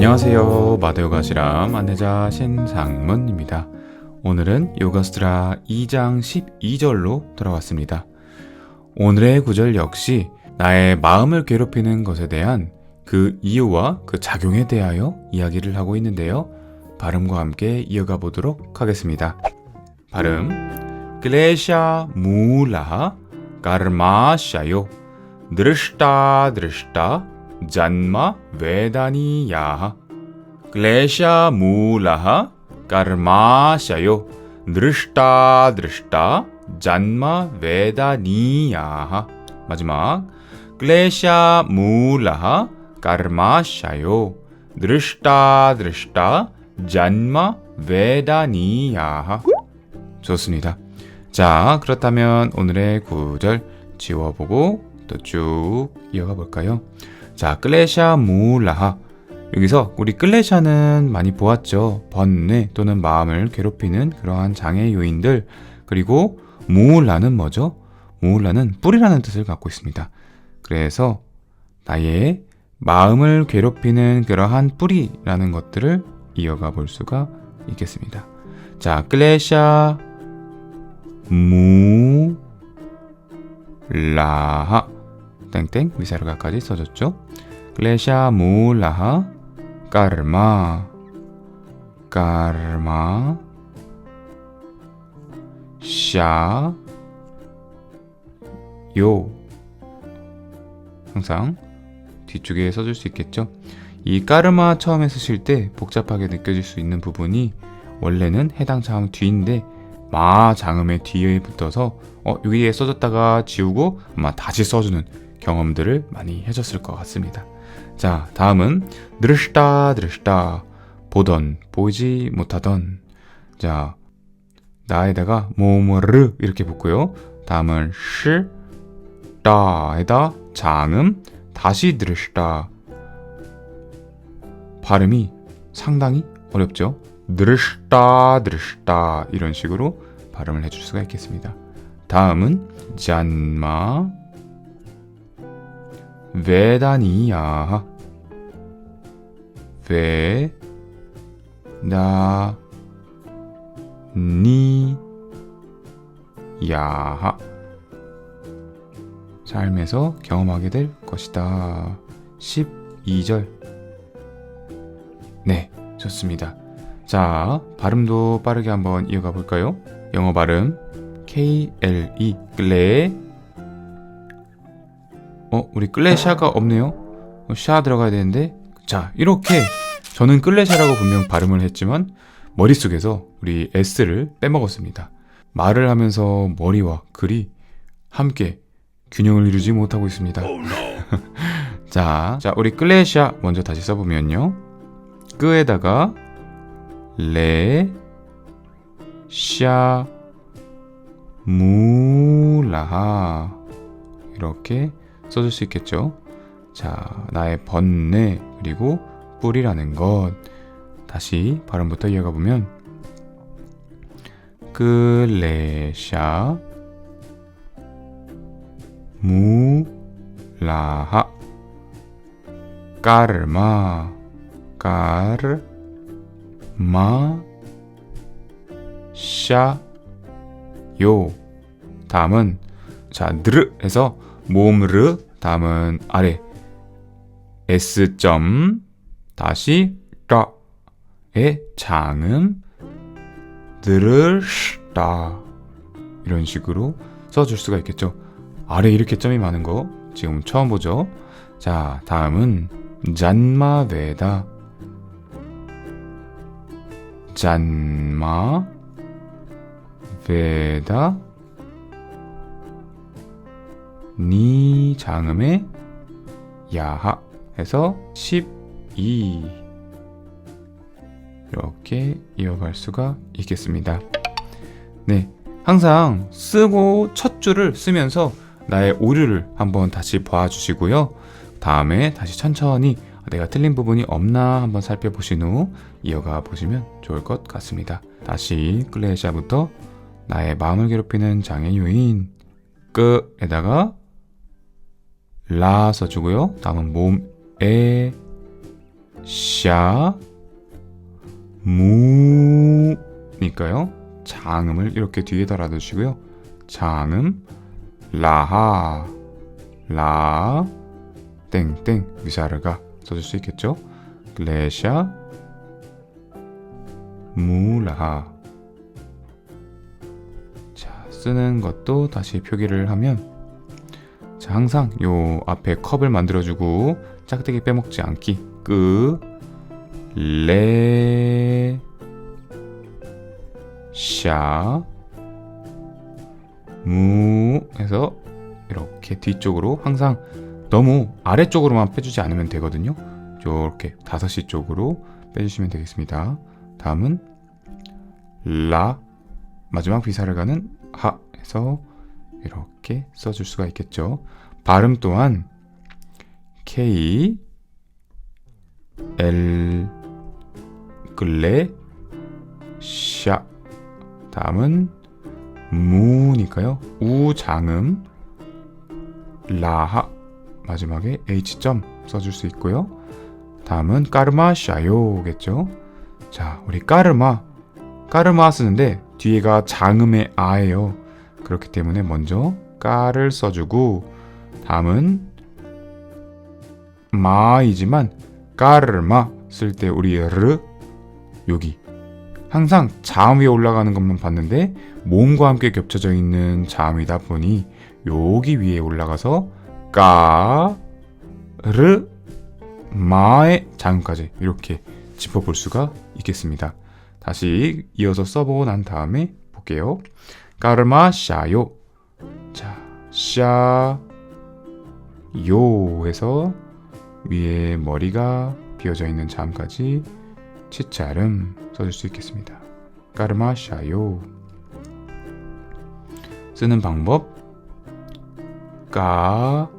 안녕하세요. 마대요가 시람 안내자 신상문입니다. 오늘은 요가스트라 2장 12절로 돌아왔습니다. 오늘의 구절 역시 나의 마음을 괴롭히는 것에 대한 그 이유와 그 작용에 대하여 이야기를 하고 있는데요. 발음과 함께 이어가 보도록 하겠습니다. 발음 클레샤 무라 까르마샤요 드르시타 드르시타 잔마 외다니야 클레샤 무라하 까르마샤요 드르시타 드르시타 잔마 외다니야 마지막 클레샤 무라하 까르마샤요 드르시타 드르시타 잔마 외다니야 좋습니다. 자, 그렇다면 오늘의 구절 지워보고 또 쭉 이어가 볼까요? 자, 클레샤 무라하. 여기서 우리 클레샤는 많이 보았죠. 번뇌 또는 마음을 괴롭히는 그러한 장애 요인들. 그리고 무라는 뭐죠? 무라는 뿌리라는 뜻을 갖고 있습니다. 그래서 나의 마음을 괴롭히는 그러한 뿌리라는 것들을 이어가 볼 수가 있겠습니다. 자, 클레샤 무라하 땡땡 위사르가까지 써줬죠. 클레샤 무라하 까르마 까르마 샤 요. 항상 뒤쪽에 써줄 수 있겠죠. 이 까르마 처음에 쓰실 때 복잡하게 느껴질 수 있는 부분이 원래는 해당 자음 뒤인데 마 장음의 뒤에 붙어서 어 여기에 써졌다가 지우고 아마 다시 써주는 경험들을 많이 해줬을 것 같습니다. 자, 다음은 드르시다 드르시다 보던 보이지 못하던 자 나에다가 모모르 이렇게 붙고요. 다음은 시 다에다 장음 다시 드르시다 발음이 상당히 어렵죠. 드르시다 드르시다 이런 식으로 발음을 해줄 수가 있겠습니다. 다음은 잔마 왜 다니야? 왜, 나, 니, 야. 삶에서 경험하게 될 것이다. 12절. 네, 좋습니다. 자, 발음도 빠르게 한번 이어가 볼까요? 영어 발음. KLE, 글레, 어, 우리 클레샤가 없네요. 어, 샤 들어가야 되는데. 자, 이렇게 저는 클레샤라고 분명 발음을 했지만 머릿속에서 우리 S를 빼먹었습니다. 말을 하면서 머리와 글이 함께 균형을 이루지 못하고 있습니다. 자, 자, 우리 클레샤 먼저 다시 써보면요. 끄에다가 레, 샤, 무라하 이렇게 써줄 수 있겠죠. 자, 나의 번뇌 그리고 뿌리라는 것. 다시 발음부터 이어가 보면 클레샤 무라하 까르마 까르마 샤요 다음은 자 느르에서 모음 르 다음은 아래 s 점 다시 라의 장음 들으시다 이런 식으로 써줄 수가 있겠죠. 아래 이렇게 점이 많은 거 지금 처음 보죠. 자 다음은 잔마베다 잔마 베다 니 장음의 야하 해서 12 이렇게 이어갈 수가 있겠습니다. 네. 항상 쓰고 첫 줄을 쓰면서 나의 오류를 한번 다시 봐주시고요. 다음에 다시 천천히 내가 틀린 부분이 없나 한번 살펴보신 후 이어가 보시면 좋을 것 같습니다. 다시 클레샤부터 나의 마음을 괴롭히는 장애 요인 끝에다가 라 써주고요. 다음은 몸에 샤, 무니까요. 장음을 이렇게 뒤에 달아두시고요. 장음, 라하, 라, 땡땡 위사르가 써줄 수 있겠죠. 레샤, 무라하. 자, 쓰는 것도 다시 표기를 하면 자, 항상 요 앞에 컵을 만들어주고 짝대기 빼먹지 않기. 끄, 레, 샤, 무 해서 이렇게 뒤쪽으로 항상 너무 아래쪽으로만 빼주지 않으면 되거든요. 이렇게 5시 쪽으로 빼주시면 되겠습니다. 다음은 라 마지막 비사를 가는 하 해서 이렇게 써줄 수가 있겠죠. 발음 또한 K L 글레 샤 다음은 무니까요. 우 장음 라하 마지막에 H점 써줄 수 있고요. 다음은 까르마 샤요겠죠. 자, 우리 까르마 까르마 쓰는데 뒤에가 장음의 아예요. 그렇기 때문에 먼저 까를 써주고 다음은 마이지만 까르마 쓸 때 우리 르 여기 항상 자음 위에 올라가는 것만 봤는데 몸과 함께 겹쳐져 있는 자음이다 보니 여기 위에 올라가서 까르 마의 자음까지 이렇게 짚어볼 수가 있겠습니다. 다시 이어서 써보고 난 다음에 볼게요. 까르마 샤요. 자, 샤, 요 해서 위에 머리가 비어져 있는 자음까지 치차름 써줄 수 있겠습니다. 까르마 샤요. 쓰는 방법 까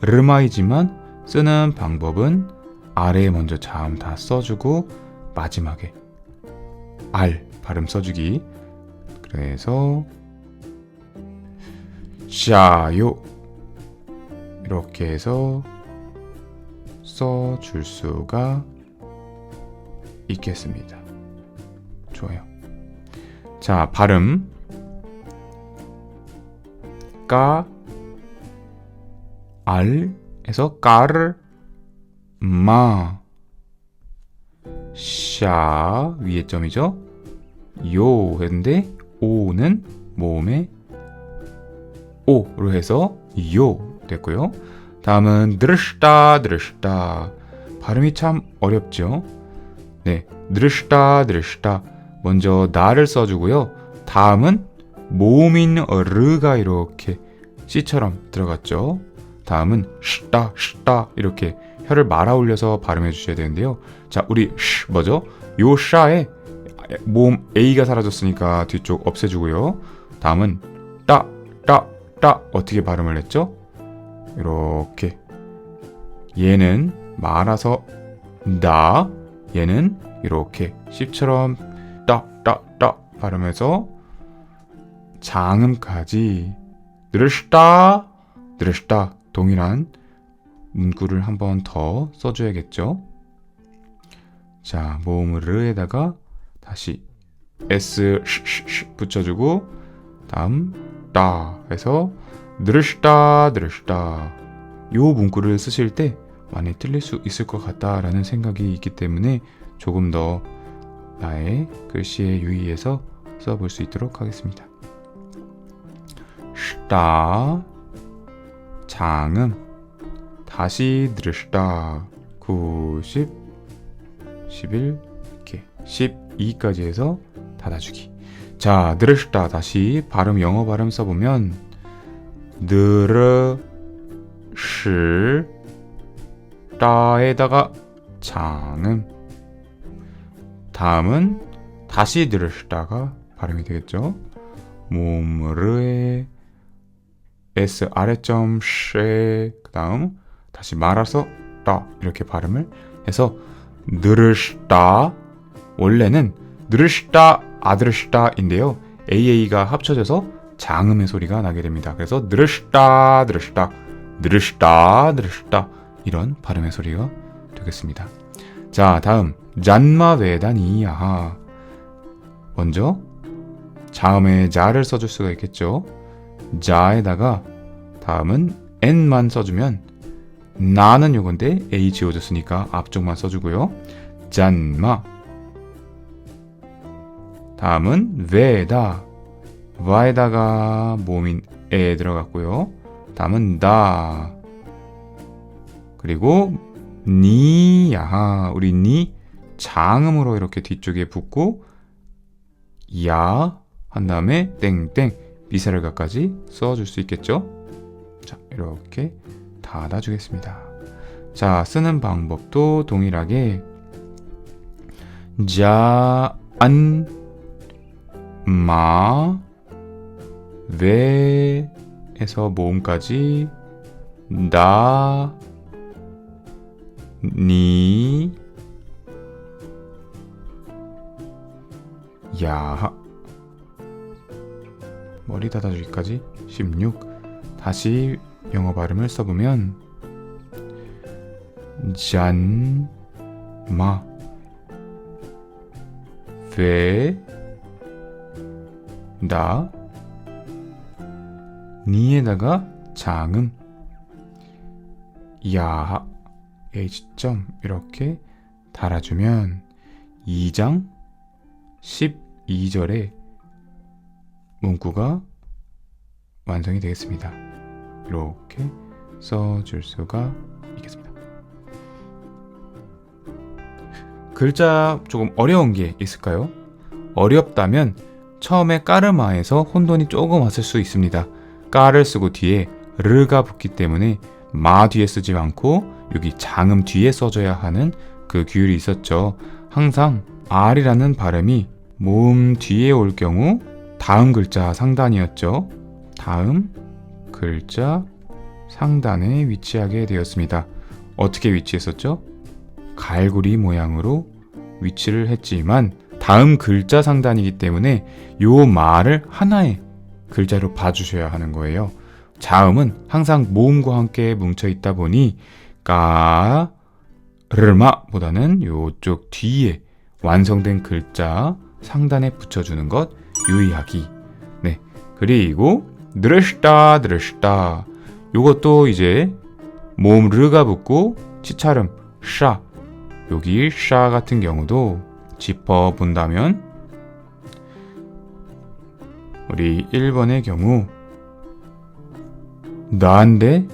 르마이지만 쓰는 방법은 아래에 먼저 자음 다 써주고 마지막에 알 발음 써주기 그래서 샤요 이렇게 해서 써 줄 수가 있겠습니다. 좋아요. 자 발음 까 알 에서 까르 마, 샤 위에 점이죠. 요 했는데 오는 모음에 오로 해서 요 됐고요. 다음은 드르시다 드르시다 발음이 참 어렵죠. 네, 드르시다 드르시다 먼저 나를 써주고요. 다음은 모음인 르가 이렇게 C처럼 들어갔죠. 다음은 시다 시다 이렇게 혀를 말아 올려서 발음해 주셔야 되는데요. 자, 우리 시 뭐죠? 요 샤에 모음 A가 사라졌으니까 뒤쪽 없애주고요. 다음은 따, 따, 따 어떻게 발음을 했죠? 이렇게 얘는 말아서 나 얘는 이렇게 씹처럼 따, 따, 따 발음해서 장음까지 느르시다 느르시다 동일한 문구를 한 번 더 써줘야겠죠. 자, 모음을에다가 다시 s 붙여주고 다음 따 해서 느르시다 느르시다. 요 문구를 쓰실 때 많이 틀릴 수 있을 것 같다라는 생각이 있기 때문에 조금 더 나의 글씨에 유의해서 써볼 수 있도록 하겠습니다. 시다 장음 다시 들으시다. 90 11 이렇게 12까지 해서 닫아주기. 자 들으시다. 다시 발음 영어 발음 써보면 느르시 따에다가 장음 다음은 다시 들으시다가 발음이 되겠죠? 몸르에 S 아래점 쉐 그다음 다시 말아서 따 이렇게 발음을 해서 느르시다 원래는 느르시다 아드르시다인데요 AA가 합쳐져서 장음의 소리가 나게 됩니다. 그래서 느르시다 느르시다 느르시다 느르시다 이런 발음의 소리가 되겠습니다. 자, 다음 잔마 외다니야. 먼저 자음에 자를 써줄 수가 있겠죠. 자에다가 다음은 n만 써주면 나는 요건데 a 지워졌으니까 앞쪽만 써주고요. 잔마 다음은 외다 와에다가 모음인 에 들어갔고요. 다음은 다 그리고 니야 우리 니 장음으로 이렇게 뒤쪽에 붙고 야 한 다음에 땡땡 비사를가까지 써줄 수 있겠죠? 자 이렇게 닫아주겠습니다. 자 쓰는 방법도 동일하게 자, 안, 마, 외에서 모음까지 나, 니, 야. 머리 닫아주기까지 16. 다시 영어 발음을 써보면 잔, 마, 외, 나, 니에다가 장음, 야, H점 이렇게 달아주면 2장 12절의 문구가 완성이 되겠습니다. 이렇게 써줄 수가 있겠습니다. 글자 조금 어려운 게 있을까요? 어렵다면 처음에 까르마에서 혼돈이 조금 왔을 수 있습니다. 까를 쓰고 뒤에 르가 붙기 때문에 마 뒤에 쓰지 않고 여기 장음 뒤에 써줘야 하는 그 규율이 있었죠. 항상 R이라는 발음이 모음 뒤에 올 경우 다음 글자 상단이었죠. 다음 글자 상단에 위치하게 되었습니다. 어떻게 위치했었죠? 갈고리 모양으로 위치를 했지만 다음 글자 상단이기 때문에 요 말을 하나의 글자로 봐주셔야 하는 거예요. 자음은 항상 모음과 함께 뭉쳐 있다 보니 까 르마보다는 요쪽 뒤에 완성된 글자 상단에 붙여주는 것 유의하기. 네. 그리고 느르시다 느르시다 요것도 이제 모음 르가 붙고 치차름 샤 여기 샤 같은 경우도 짚어 본다면 우리 1번의 경우 나인데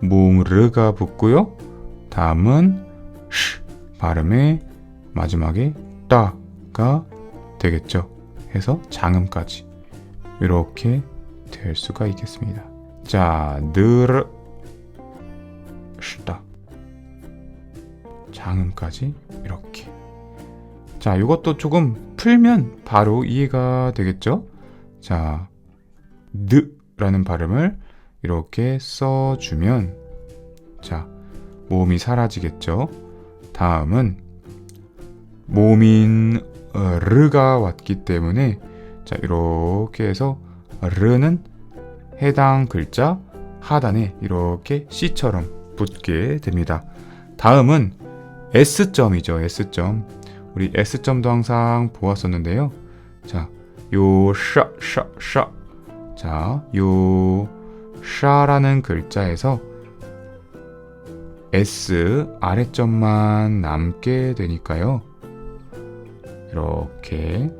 모음 르가 붙고요. 다음은 쉬 발음의 마지막에 따가 되겠죠. 해서 장음까지 이렇게 될 수가 있겠습니다. 자, 느르 쉬다 장음까지 이렇게. 자, 이것도 조금 풀면 바로 이해가 되겠죠? 자, 느라는 발음을 이렇게 써주면 자, 모음이 사라지겠죠? 다음은 모음인 르가 왔기 때문에 자, 이렇게 해서 르는 해당 글자 하단에 이렇게 C처럼 붙게 됩니다. 다음은 S점이죠. S점. 우리 S점도 항상 보았었는데요. 자, 요 샤, 샤, 샤. 자, 요 샤라는 글자에서 S 아래점만 남게 되니까요. 이렇게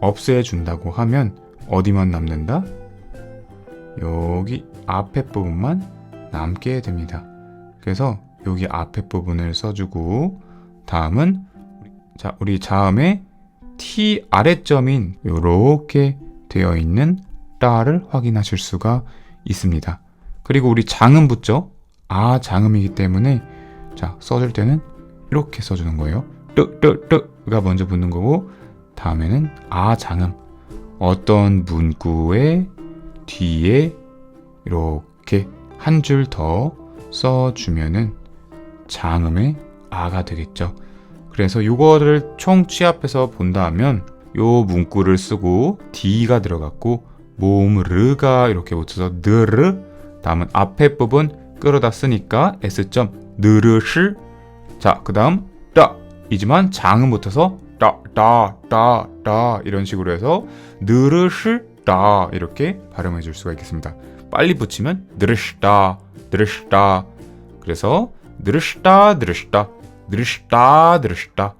없애준다고 하면 어디만 남는다? 여기 앞에 부분만 남게 됩니다. 그래서 여기 앞에 부분을 써주고 다음은 자 우리 자음에 T 아래점인 이렇게 되어 있는 따를 확인하실 수가 있습니다. 그리고 우리 장음 붙죠? 아 장음이기 때문에 자 써줄 때는 이렇게 써주는 거예요. 뜨뜨뜨가 먼저 붙는 거고 다음에는 아 장음 어떤 문구의 뒤에 이렇게 한 줄 더 써주면은 장음의 아가 되겠죠. 그래서 이거를 총 취합해서 본다 하면 요 문구를 쓰고 D가 들어갔고 모음 르가 이렇게 붙여서 느르 다음은 앞에 부분 끌어다 쓰니까 S점 느르실 자, 그 다음 따 이지만 장음 붙어서 따, 따, 따, 따 이런 식으로 해서 느르시다 이렇게 발음해 줄 수가 있겠습니다. 빨리 붙이면 느르시다, 느르시다. 그래서 느르시다, 느르시다, 느르시다, 느르시다.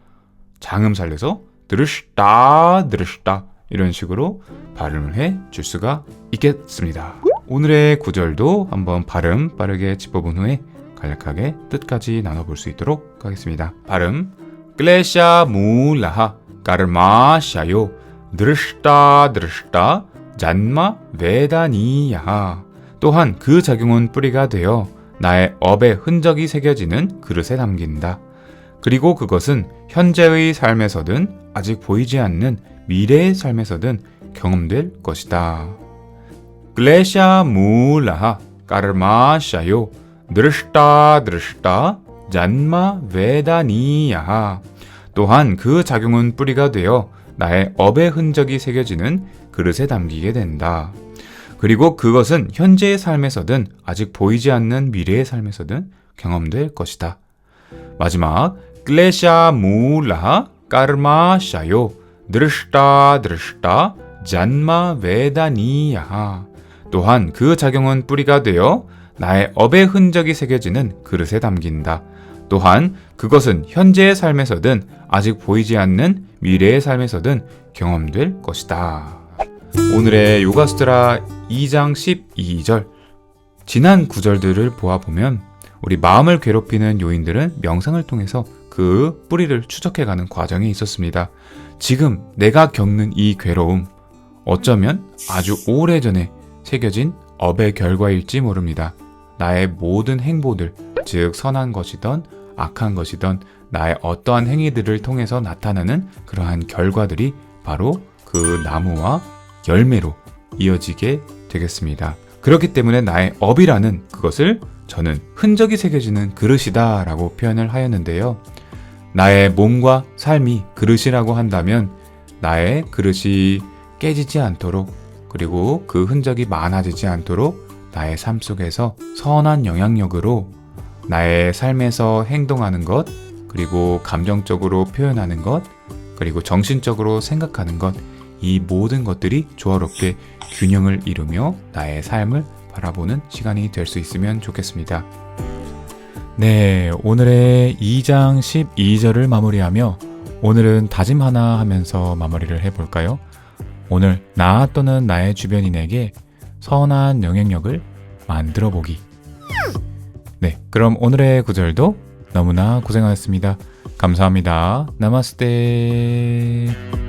장음 살려서 느르시다, 느르시다 이런 식으로 발음을 해 줄 수가 있겠습니다. 오늘의 구절도 한번 발음 빠르게 짚어본 후에 간략하게 뜻까지 나눠볼 수 있도록 하겠습니다. 발음 클레샤 무라하 까르마샤요 드르시다 드르시다 잔마 베다니야 또한 그 작용은 뿌리가 되어 나의 업의 흔적이 새겨지는 그릇에 담긴다. 그리고 그것은 현재의 삶에서든 아직 보이지 않는 미래의 삶에서든 경험될 것이다. 글레샤 무라하 까르마샤요 드르시다 드르시다 잔마 베다니야 또한 그 작용은 뿌리가 되어 나의 업의 흔적이 새겨지는 그릇에 담기게 된다. 그리고 그것은 현재의 삶에서든 아직 보이지 않는 미래의 삶에서든 경험될 것이다. 마지막 클레샤 무라 까르마샤요 드르시다 드르시다 잔마 베다니야 또한 그 작용은 뿌리가 되어 나의 업의 흔적이 새겨지는 그릇에 담긴다. 또한 그것은 현재의 삶에서든 아직 보이지 않는 미래의 삶에서든 경험될 것이다. 오늘의 요가스트라 2장 12절 지난 구절들을 보아보면 우리 마음을 괴롭히는 요인들은 명상을 통해서 그 뿌리를 추적해가는 과정이 있었습니다. 지금 내가 겪는 이 괴로움 어쩌면 아주 오래전에 새겨진 업의 결과일지 모릅니다. 나의 모든 행보들, 즉 선한 것이던 악한 것이던 나의 어떠한 행위들을 통해서 나타나는 그러한 결과들이 바로 그 나무와 열매로 이어지게 되겠습니다. 그렇기 때문에 나의 업이라는 그것을 저는 흔적이 새겨지는 그릇이다 라고 표현을 하였는데요. 나의 몸과 삶이 그릇이라고 한다면 나의 그릇이 깨지지 않도록 그리고 그 흔적이 많아지지 않도록 나의 삶 속에서 선한 영향력으로 나의 삶에서 행동하는 것, 그리고 감정적으로 표현하는 것, 그리고 정신적으로 생각하는 것, 이 모든 것들이 조화롭게 균형을 이루며 나의 삶을 바라보는 시간이 될 수 있으면 좋겠습니다. 네, 오늘의 2장 12절을 마무리하며 오늘은 다짐 하나 하면서 마무리를 해볼까요? 오늘 나 또는 나의 주변인에게 선한 영향력을 만들어 보기. 네, 그럼 오늘의 구절도 너무나 고생하셨습니다. 감사합니다. 나마스테.